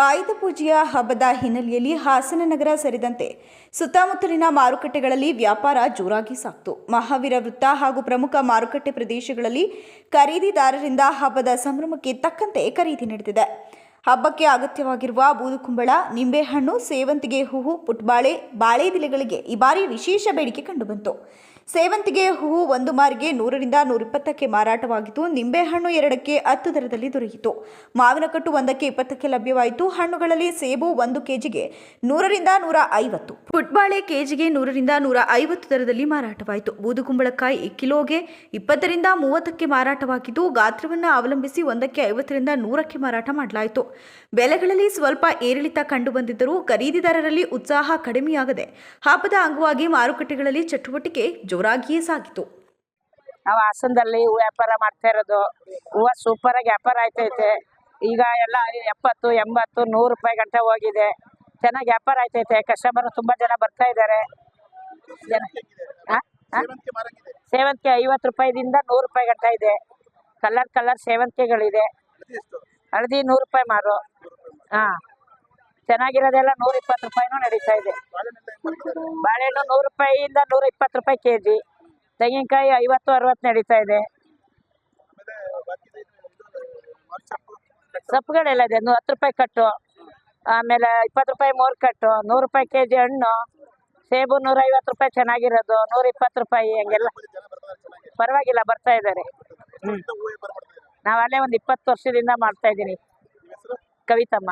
ಆಯುಧ ಪೂಜೆಯ ಹಬ್ಬದ ಹಿನ್ನೆಲೆಯಲ್ಲಿ ಹಾಸನ ನಗರ ಸೇರಿದಂತೆ ಸುತ್ತಮುತ್ತಲಿನ ಮಾರುಕಟ್ಟೆಗಳಲ್ಲಿ ವ್ಯಾಪಾರ ಜೋರಾಗಿ ಸಾಕ್ತು. ಮಹಾವೀರ ವೃತ್ತ ಹಾಗೂ ಪ್ರಮುಖ ಮಾರುಕಟ್ಟೆ ಪ್ರದೇಶಗಳಲ್ಲಿ ಖರೀದಿದಾರರಿಂದ ಹಬ್ಬದ ಸಂಭ್ರಮಕ್ಕೆ ತಕ್ಕಂತೆ ಖರೀದಿ ನಡೆದಿದೆ. ಹಬ್ಬಕ್ಕೆ ಅಗತ್ಯವಾಗಿರುವ ಬೂದುಕುಂಬಳ, ನಿಂಬೆಹಣ್ಣು, ಸೇವಂತಿಗೆ ಹೂವು, ಪುಟ್ಬಾಳೆ ಬಾಳೆದೆಲೆಗಳಿಗೆ ಈ ಬಾರಿ ವಿಶೇಷ ಬೇಡಿಕೆ ಕಂಡುಬಂತು. ಸೇವಂತಿಗೆ ಹೂವು ಒಂದು ಮಾರಿಗೆ ನೂರರಿಂದ ನೂರಿಪ್ಪತ್ತಕ್ಕೆ ಮಾರಾಟವಾಗಿತ್ತು. ನಿಂಬೆಹಣ್ಣು ಎರಡಕ್ಕೆ ಹತ್ತು ದರದಲ್ಲಿ ದೊರೆಯಿತು. ಮಾವಿನಕಟ್ಟು ಒಂದಕ್ಕೆ ಇಪ್ಪತ್ತಕ್ಕೆ ಲಭ್ಯವಾಯಿತು. ಹಣ್ಣುಗಳಲ್ಲಿ ಸೇಬು ಒಂದು ಕೆಜಿಗೆ ನೂರರಿಂದ ನೂರ ಐವತ್ತು ಪುಟ್ಬಾಳೆ ಕೆಜಿಗೆ ನೂರರಿಂದ ನೂರ ಐವತ್ತು ದರದಲ್ಲಿ ಮಾರಾಟವಾಯಿತು. ಬೂದುಕುಂಬಳಕಾಯಿ ಕಿಲೋಗೆ ಇಪ್ಪತ್ತರಿಂದ ಮೂವತ್ತಕ್ಕೆ ಮಾರಾಟವಾಗಿದ್ದು, ಗಾತ್ರವನ್ನು ಅವಲಂಬಿಸಿ ಒಂದಕ್ಕೆ ಐವತ್ತರಿಂದ ನೂರಕ್ಕೆ ಮಾರಾಟ ಮಾಡಲಾಯಿತು. ಬೆಲೆಗಳಲ್ಲಿ ಸ್ವಲ್ಪ ಏರಿಳಿತ ಕಂಡುಬಂದಿದ್ದರೂ ಖರೀದಿದಾರರಲ್ಲಿ ಉತ್ಸಾಹ ಕಡಿಮೆಯಾಗದೆ ಹಬ್ಬದ ಅಂಗವಾಗಿ ಮಾರುಕಟ್ಟೆಗಳಲ್ಲಿ ಚಟುವಟಿಕೆ ಜೋರಾಗಿಯೇ ಸಾಗಿತು. ನಾವು ಹಾಸನದಲ್ಲಿ ಹೂ ವ್ಯಾಪಾರ ಮಾಡ್ತಾ ಇರೋದು. ಹೂವು ಸೂಪರ್ ಆಗಿ ವ್ಯಾಪಾರ ಆಯ್ತೈತೆ. ಈಗ ಎಲ್ಲ ಎಪ್ಪತ್ತು ಎಂಬತ್ತು ನೂರು ರೂಪಾಯಿ ಗಂಟೆ ಹೋಗಿದೆ. ಚೆನ್ನಾಗಿ ವ್ಯಾಪಾರ ಆಯ್ತೈತೆ. ಕಸ್ಟಮರ್ ತುಂಬಾ ಜನ ಬರ್ತಾ ಇದ್ದಾರೆ? ಸೇವಂತಿಗೆ ಐವತ್ತು ರೂಪಾಯಿದಿಂದ ನೂರು ರೂಪಾಯಿ ಗಂಟ ಇದೆ. ಕಲರ್ ಕಲರ್ ಸೇವಂತಿಗೆಗಳಿದೆ. ಹಳದಿ ನೂರು ರೂಪಾಯಿ ಮಾರು. ಹಾ. ಚೆನ್ನಾಗಿರೋದೆಲ್ಲ ನೂರ ಇಪ್ಪತ್ತು ರೂಪಾಯಿನೂ ನಡೀತಾ ಇದೆ. ಬಾಳೆಹಣ್ಣು ನೂರು ರೂಪಾಯಿಯಿಂದ ನೂರ ಇಪ್ಪತ್ತು ರೂಪಾಯಿ ಕೆ ಜಿ ತೆಂಗಿನಕಾಯಿ ಐವತ್ತು ಅರವತ್ತು ನಡೀತಾ ಇದೆ. ಸೊಪ್ಪುಗಳೆಲ್ಲ ಇದೆ ಹತ್ತು ರೂಪಾಯಿ ಕಟ್ಟು ಆಮೇಲೆ ಇಪ್ಪತ್ತು ರೂಪಾಯಿ ಮೂರು ಕಟ್ಟು ನೂರು ರೂಪಾಯಿ ಕೆ ಜಿ ಹಣ್ಣು ಸೇಬು ನೂರ ಐವತ್ತು ರೂಪಾಯಿ ಚೆನ್ನಾಗಿರೋದು ನೂರ ಇಪ್ಪತ್ತು ರೂಪಾಯಿ ಹಂಗೆಲ್ಲ. ಪರವಾಗಿಲ್ಲ ಬರ್ತಾ ಇದ್ದಾರೆ. ಹ್ಞೂ ನಾವು ಅಲ್ಲೇ ಒಂದು ಇಪ್ಪತ್ತು ವರ್ಷದಿಂದ ಮಾಡ್ತಾ ಇದ್ದೀನಿ ಕವಿತಮ್ಮ.